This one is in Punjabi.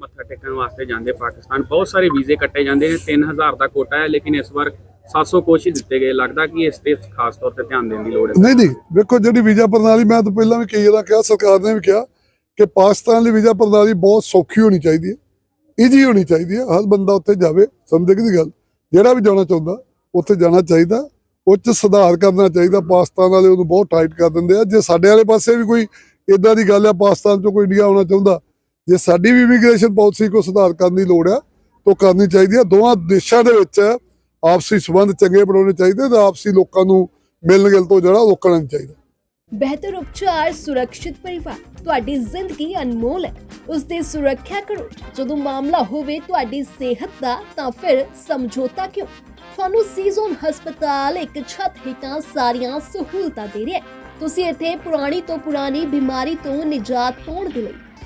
ਮੱਥਾ ਟੇਕਣ ਵਾਸਤੇ ਜਾਂਦੇ ਪਾਕਿਸਤਾਨ। ਬਹੁਤ ਸਾਰੇ ਵੀਜ਼ੇ ਕੱਟੇ ਜਾਂਦੇ ਨੇ 3000 ਦਾ ਕੋਟਾ ਹੈ, ਲੇਕਿਨ ਇਸ ਵਾਰ 700 ਕੋਸ਼ ਹੀ ਦਿੱਤੇ ਗਏ। ਲੱਗਦਾ ਕਿ ਇਸ ਤੇ ਖਾਸ ਤੌਰ ਤੇ ਧਿਆਨ ਦੇਣ ਦੀ ਲੋੜ ਹੈ। ਨਹੀਂ ਨਹੀਂ, ਵੇਖੋ ਜਿਹੜੀ ਵੀਜ਼ਾ ਪ੍ਰਣਾਲੀ, ਮੈਂ ਤਾਂ ਪਹਿਲਾਂ ਵੀ ਕਈ ਵਾਰ ਕਿਹਾ, ਸਰਕਾਰ ਨੇ ਵੀ ਕਿਹਾ ਕਿ ਪਾਕਿਸਤਾਨ ਲਈ ਵੀਜ਼ਾ ਪ੍ਰਣਾਲੀ ਬਹੁਤ ਸੌਖੀ ਹੋਣੀ ਚਾਹੀਦੀ ਹੈ ਈਜ਼ੀ ਹੋਣੀ ਚਾਹੀਦੀ ਹੈ। ਹਰ ਬੰਦਾ ਉੱਥੇ ਜਾਵੇ, ਸਮਝੇ ਕਿ ਦੀ ਗੱਲ? ਜਿਹੜਾ ਵੀ ਜਾਣਾ ਚਾਹੁੰਦਾ, ਉੱਥੇ ਜਾਣਾ ਚਾਹੀਦਾ ਉਹ 'ਚ ਸੁਧਾਰ ਕਰਨਾ ਚਾਹੀਦਾ। ਪਾਕਿਸਤਾਨ ਵਾਲੇ ਉਹਨੂੰ ਬਹੁਤ ਟਾਈਟ ਕਰ ਦਿੰਦੇ ਆ। ਜੇ ਸਾਡੇ ਵਾਲੇ ਪਾਸੇ ਵੀ ਕੋਈ ਇਦਾਂ ਦੀ ਗੱਲ ਆ, ਪਾਕਿਸਤਾਨ ਚੋਂ ਕੋਈ ਇੰਡੀਆ ਆਉਣਾ ਚਾਹੁੰਦਾ ਜੇ ਸਾਡੀ ਵੀ ਇਮੀਗ੍ਰੇਸ਼ਨ ਪਾਲਿਸੀ ਕੋ ਸੁਧਾਰ ਕਰਨ ਦੀ ਲੋੜ ਆ, ਤਾਂ ਕਰਨੀ ਚਾਹੀਦੀ ਆ। ਦੋਵਾਂ ਦੇਸ਼ਾਂ ਦੇ ਵਿੱਚ ਆਪਸੀ ਸਬੰਧ ਚੰਗੇ ਬਣਾਉਣੇ ਚਾਹੀਦੇ ਤੇ ਆਪਸੀ ਲੋਕਾਂ ਨੂੰ ਮਿਲਣ ਗਿਲ ਤੋਂ ਜਿਹੜਾ ਰੋਕਣਾ ਚਾਹੀਦਾ। ਬਿਹਤਰ ਉਪਚਾਰ, ਸੁਰੱਖਿਅਤ ਪਰਿਵਾਰ, ਤੁਹਾਡੀ ਜ਼ਿੰਦਗੀ ਅਨਮੋਲ ਹੈ। ਉਸ ਦੀ ਸੁਰੱਖਿਆ ਕਰੋ। ਜਦੋਂ ਮਾਮਲਾ ਹੋਵੇ ਤੁਹਾਡੀ ਸਿਹਤ ਦਾ, ਤਾਂ ਫਿਰ ਸਮਝੌਤਾ ਕਿਉਂ? ਤੁਹਾਨੂੰ ਸੀਜ਼ਨ ਹਸਪਤਾਲ ਇੱਕ ਛੱਤ ਹੇਠਾਂ ਸਾਰੀਆਂ ਸਹੂਲਤਾਂ ਦੇ ਰਿਹਾ ਤੁਸੀਂ ਇੱਥੇ ਪੁਰਾਣੀ ਤੋਂ ਪੁਰਾਣੀ ਬਿਮਾਰੀ ਤੋਂ ਨਿਜਾਤ ਪਾਉਣ ਦੇ ਲਈ